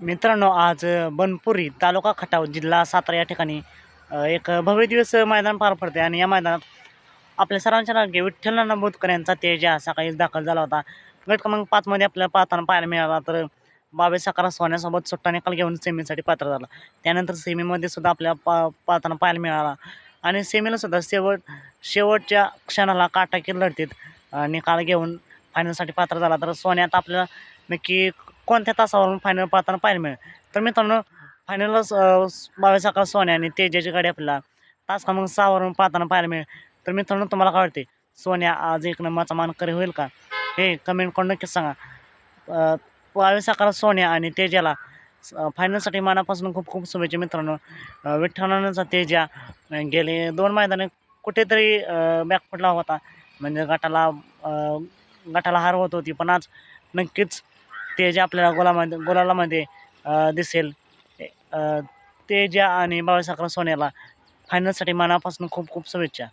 मित्रांनो आज बनपुरी तालुका खटाव जिल्हा सातारा या ठिकाणी एक भव्य दिवस मैदान पार पडते आणि या मैदानात आपल्या सर्वांच्या नागे विठ्ठल नाना बोधकर यांचा तेज हा सकाळीच दाखल झाला होता. गट क्रमांक पाचमध्ये आपल्याला पाहताना पाहायला मिळाला तर बावीस सकारा सोन्यासोबत सुट्टा निकाल घेऊन सेमीसाठी पात्र झाला. त्यानंतर सेमीमध्ये सुद्धा आपल्याला पा पाहताना पाहायला मिळाला. आणि सेमीला सुद्धा शेवट शेवटच्या क्षणाला काटाकीर लढतीत निकाल घेऊन फायनलसाठी पात्र झाला. तर सोन्यात आपल्याला नक्की कोणत्या तासावरून फायनल पाहताना पाहायला मिळेल. तर मित्रांनो फायनलच बावीस अकरा सोन्या आणि तेजाची गाडी आपल्याला तास क्रमांक सहावरून पाहताना पाहायला मिळेल. तर मित्रांनो तुम्हाला काय वाटते सोन्या आज एक नंबरचा मानकरी होईल का? हे कमेंट करून नक्कीच सांगा. बावीस अकरा सोन्या आणि तेजाला स- फायनलसाठी मनापासून खूप खूप शुभेच्छा मित्रांनो. अ, तेजा गेले दोन मैदाने कुठेतरी बॅकफुटला होता. म्हणजे गटाला गटाला हार होत होती. पण आज नक्कीच ते जे आपल्याला गोलामध्ये गोलालामध्ये दिसेल ते ज्या आणि बावीस अकरा सोन्याला फायनलसाठी मनापासून खूप खूप शुभेच्छा.